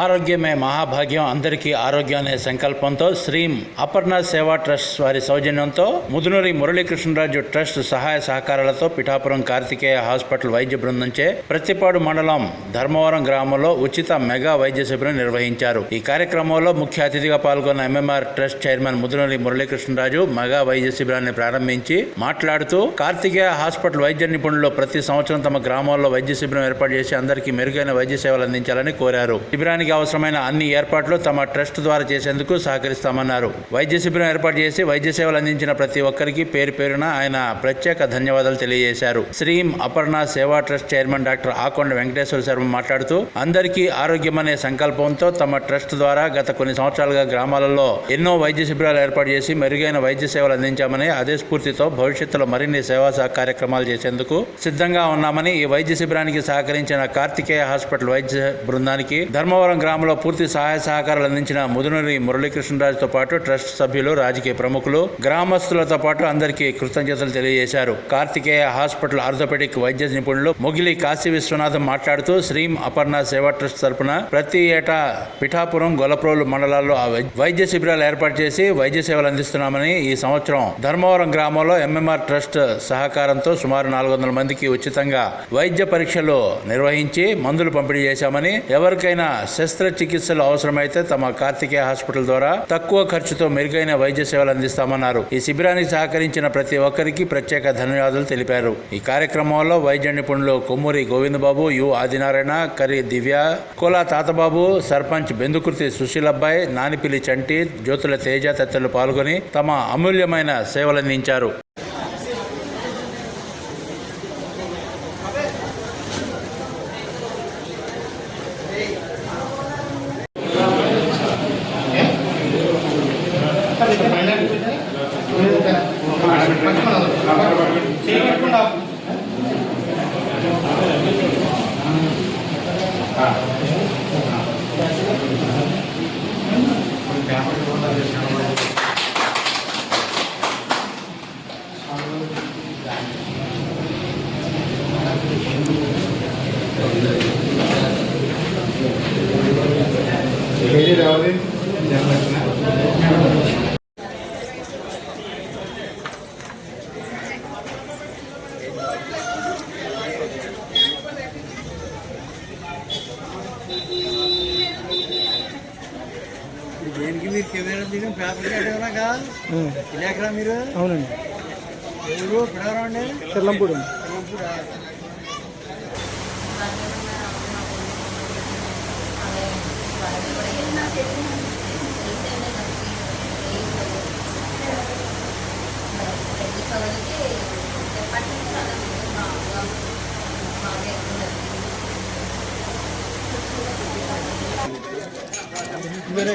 ఆరోగ్యమే మహాభాగ్యం. అందరికీ ఆరోగ్యం అనే సంకల్పంతో శ్రీం అపర్ణ సేవా ట్రస్ట్ వారి సౌజన్యంతో ముదునూరి మురళీకృష్ణరాజు ట్రస్ట్ సహాయ సహకారాలతో పిఠాపురం కార్తికేయ హాస్పిటల్ వైద్య బృందంచే ప్రతిపాడు మండలం ధర్మవరం గ్రామంలో ఉచిత మెగా వైద్య శిబిరం నిర్వహించారు. ఈ కార్యక్రమంలో ముఖ్య అతిథిగా పాల్గొన్న MMR trust chairman Mudunuri Muralikrishnaraju mega వైద్య శిబిరాన్ని ప్రారంభించి మాట్లాడుతూ కార్తికేయ హాస్పిటల్ వైద్య నిపుణులు ప్రతి సంవత్సరం తమ గ్రామాల్లో వైద్య శిబిరం ఏర్పాటు చేసి అందరికీ మెరుగైన వైద్య సేవలు అందించాలని కోరారు. శిబిరానికి అవసరమైన అన్ని ఏర్పాట్లు తమ ట్రస్ట్ ద్వారా చేసేందుకు సహకరిస్తామన్నారు. వైద్య శిబిరం ఏర్పాటు చేసి వైద్య సేవలు అందించిన ప్రతి ఒక్కరికి పేరు పేరున ఆయన ప్రత్యేక ధన్యవాదాలు తెలియజేశారు. శ్రీం అపర్ణ సేవా trust chairman doctor Akonda Venkateswara Sharma మాట్లాడుతూ అందరికీ ఆరోగ్యం అనే సంకల్పంతో తమ ట్రస్ట్ ద్వారా గత కొన్ని సంవత్సరాలుగా గ్రామాలలో ఎన్నో వైద్య శిబిరాలు ఏర్పాటు చేసి మెరుగైన వైద్య సేవలు అందించామని అదే స్ఫూర్తితో భవిష్యత్తులో మరిన్ని సేవా సహ కార్యక్రమాలు చేసేందుకు సిద్ధంగా ఉన్నామని ఈ వైద్య శిబిరానికి సహకరించిన కార్తికేయ హాస్పిటల్ వైద్య బృందానికి ధర్మవరం గ్రామంలో పూర్తి సహాయ సహకారాలు అందించిన ముదునూరి మురళీకృష్ణరాజుతో పాటు ట్రస్ట్ సభ్యులు రాజకీయ ప్రముఖులు గ్రామస్తులతో పాటు అందరికీ కృతజ్ఞతలు తెలియజేశారు. కార్తికేయ హాస్పిటల్ ఆర్థోపెడిక్ వైద్య నిపుణులు మొగిలి కాశీ విశ్వనాథం మాట్లాడుతూ శ్రీం అపర్ణ సేవా ట్రస్ట్ తరపున ప్రతి ఏటా పిఠాపురం గొలప్రోలు మండలాల్లో వై- వైద్య శిబిరాలు ఏర్పాటు చేసి వైద్య సేవలు అందిస్తున్నామని ఈ సంవత్సరం ధర్మవరం గ్రామంలో ఎంఎంఆర్ ట్రస్ట్ సహకారంతో సుమారు నాలుగు వందల మందికి ఉచితంగా వైద్య పరీక్షలు నిర్వహించి మందులు పంపిణీ చేశామని ఎవరికైనా శస్త్రచికిత్సలు అవసరమైతే తమ కార్తికేయ హాస్పిటల్ ద్వారా తక్కువ ఖర్చుతో మెరుగైన వైద్య సేవలు అందిస్తామన్నారు. ఈ శిబిరానికి సహకరించిన ప్రతి ఒక్కరికి ప్రత్యేక ధన్యవాదాలు తెలిపారు. ఈ కార్యక్రమంలో వైద్య నిపుణులు కొమ్మూరి గోవిందబాబు యు ఆదినారాయణ కరి దివ్య కోలా తాతబాబు సర్పంచ్ బెందుకుర్తి సుశీలబ్బాయి నానిపిల్లి చంటి జ్యోతుల తేజ తదితరులు పాల్గొని తమ అమూల్యమైన సేవలందించారు. పేరు కెమెరా దిగిన పేపర్ మీరు? అవునండి. ఎవరు? పిడవరా అండి? చెర్లంపూడి. వేరే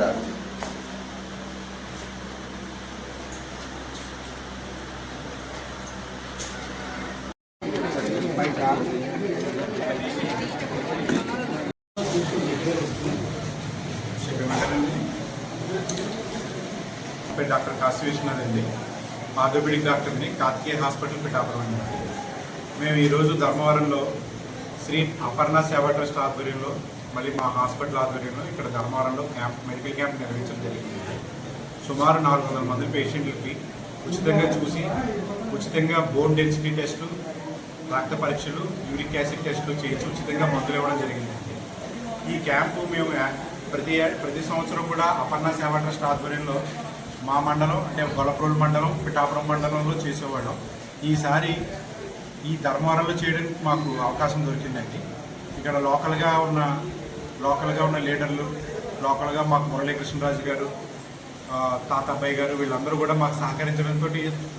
Gracias. డాక్టర్ కాశీ విశ్వనాథ్ అండి. ఆర్థోపెడిక్ డాక్టర్ని కార్తికేయ హాస్పిటల్ పిఠాపురం అండి. మేము ఈరోజు ధర్మవరంలో శ్రీ అపర్ణ సేవా ట్రస్ట్ ఆధ్వర్యంలో మళ్ళీ మా హాస్పిటల్ ఆధ్వర్యంలో ఇక్కడ ధర్మవరంలో క్యాంప్ మెడికల్ క్యాంప్ నిర్వహించడం జరిగింది. సుమారు నాలుగు వందల మంది పేషెంట్లకి ఉచితంగా చూసి ఉచితంగా బోన్ డెన్సిటీ టెస్టు రక్త పరీక్షలు యూరిక్ యాసిడ్ టెస్టులు చేయించి ఉచితంగా మందులు ఇవ్వడం జరిగింది. ఈ క్యాంపు మేము ప్రతి ప్రతి సంవత్సరం కూడా అపర్ణ సేవా ట్రస్ట్ ఆధ్వర్యంలో మా మండలం అంటే గొల్లప్రోలు మండలం పిఠాపురం మండలంలో చేసేవాళ్ళం. ఈసారి ఈ ధర్మవరంలో చేయడానికి మాకు అవకాశం దొరికిందండి. ఇక్కడ లోకల్గా ఉన్న లోకల్గా ఉన్న లీడర్లు లోకల్గా మాకు మురళీకృష్ణరాజు గారు తాతాబాయి గారు వీళ్ళందరూ కూడా మాకు సహకరించడంతో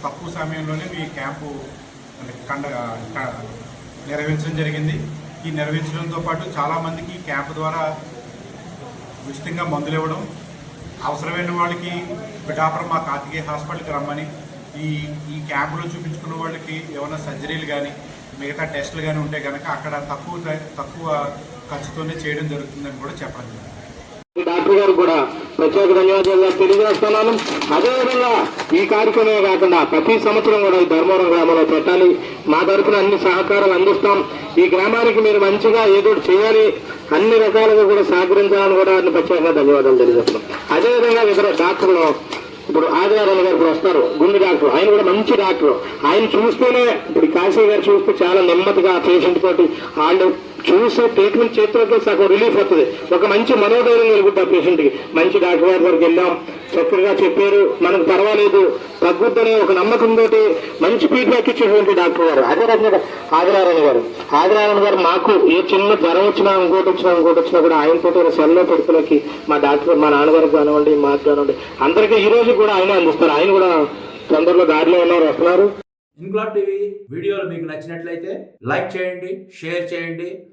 తక్కువ సమయంలోనే మీ క్యాంపు కండ నిర్వహించడం జరిగింది. ఈ నిర్వహించడంతో పాటు చాలామందికి క్యాంప్ ద్వారా ఉచితంగా మందులు ఇవ్వడం అవసరమైన వాళ్ళకి పిఠాపురం మా కార్తికేయ హాస్పిటల్కి రమ్మని ఈ ఈ క్యాంపులో చూపించుకున్న వాళ్ళకి ఏమైనా సర్జరీలు కానీ మిగతా టెస్టులు కానీ ఉంటే కనుక అక్కడ తక్కువ తక్కువ ఖర్చుతోనే చేయడం జరుగుతుందని కూడా చెప్పడం జరిగింది. డాక్టర్ గారు కూడా ప్రత్యేక ధన్యవాదాలు తెలియజేస్తున్నాను. అదేవిధంగా ఈ కార్యక్రమమే కాకుండా ప్రతి సంవత్సరం కూడా ఈ ధర్మవరం గ్రామంలో పెట్టాలి. మా తరఫున అన్ని సహకారాలు అందిస్తాం. ఈ గ్రామానికి మీరు మంచిగా ఏదో చేయాలి. అన్ని రకాలుగా కూడా సహకరించాలని కూడా అన్ని ప్రత్యేకంగా ధన్యవాదాలు తెలియజేస్తున్నాం. అదేవిధంగా ఇతర డాక్టర్లు ఇప్పుడు ఆదివారాలు గారు ఇప్పుడు వస్తారు. గుండె డాక్టర్ ఆయన కూడా మంచి డాక్టర్. ఆయన చూస్తేనే ఇప్పుడు కాశీ గారు చూస్తే చాలా నెమ్మదిగా పేషెంట్ తోటి వాళ్ళు చూసే ట్రీట్మెంట్ చేతులతో సగం రిలీఫ్ వస్తుంది. ఒక మంచి మనోధైర్యం కలుగుతుంది ఆ పేషెంట్కి మంచి డాక్టర్ గారి దగ్గరికి వెళ్ళాం చక్కగా చెప్పారు మనకు పర్వాలేదు. తగ్గుద్దనే ఒక నమ్మకంతో మంచి ఫీడ్బ్యాక్ ఇచ్చేటువంటి డాక్టర్ గారు. అదే రకంగా ఆదినారాయణ గారు. ఆదినారాయణ గారు మాకు ఏ చిన్న జ్వరం వచ్చినా ఇంకోటి వచ్చినా ఇంకోటి వచ్చినా కూడా ఆయనతో సెల్లో పెడుతులకి మా డాక్టర్ మా నాన్నగారికి కానివ్వండి మాకు కానివ్వండి అందరికీ ఈ రోజు కూడా ఆయన అందిస్తారు ఆయన కూడా తొందరలో దారిలో ఉన్నారు వస్తున్నారు. ఇన్క్లాబ్ టీవీ వీడియోలు మీకు నచ్చినట్లయితే లైక్ చేయండి షేర్ చేయండి.